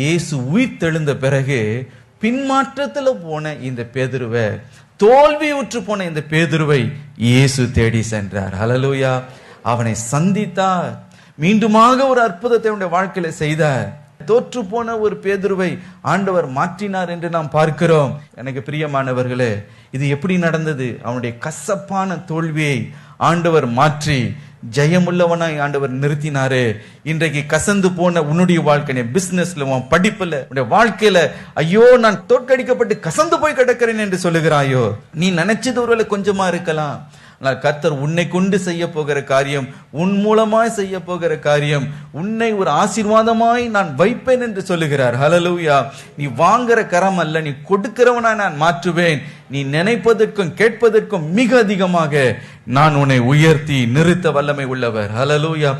இயேசு உயிர் தெழுந்த பிறகு பின்மாற்றத்தில் போன இந்த பேதுருவை தோல்வியுற்று போன இந்த பேதுருவை இயேசு தேடி சென்றார். அலலூயா அவனை சந்தித்தார். மீண்டுமாக ஒரு அற்புதத்தை அவனுடைய வாழ்க்கையில செய்தார். தோற்று போன ஒரு பேதுருவை ஆண்டவர் மாற்றினார் என்று நாம் பார்க்கிறோம். எனக்கு பிரியமானவர்களே இது எப்படி நடந்தது? அவனுடைய கசப்பான தோல்வியை ஆண்டவர் மாற்றி ஜெயமுள்ளவனாய் ஆண்டவர் நிறுத்தினாரு. இன்றைக்கு கசந்து போன உன்னுடைய வாழ்க்கை பிசினஸ்ல உன் படிப்புல உன்னுடைய வாழ்க்கையில ஐயோ நான் தோற்கடிக்கப்பட்டு கசந்து போய் கிடக்கிறேன் என்று சொல்லுகிறாயோ? நீ நினைச்சது ஒருவேளை கொஞ்சமா இருக்கலாம். ஆனால் கர்த்தர் உன்னை கொண்டு செய்ய போகிற காரியம் உன் மூலமாய் செய்ய போகிற காரியம் உன்னை ஒரு ஆசீர்வாதமாய் நான் வைப்பேன் என்று சொல்லுகிறார். ஹலலூயா நீ வாங்குற கரம் அல்ல நீ கொடுக்கிறவனா நான் மாற்றுவேன். நீ நினைப்பதற்கும் கேட்பதற்கும் மிக அதிகமாக நான் உன்னை உயர்த்தி நிறுத்த வல்லமை உள்ளவர். ஹலலூயா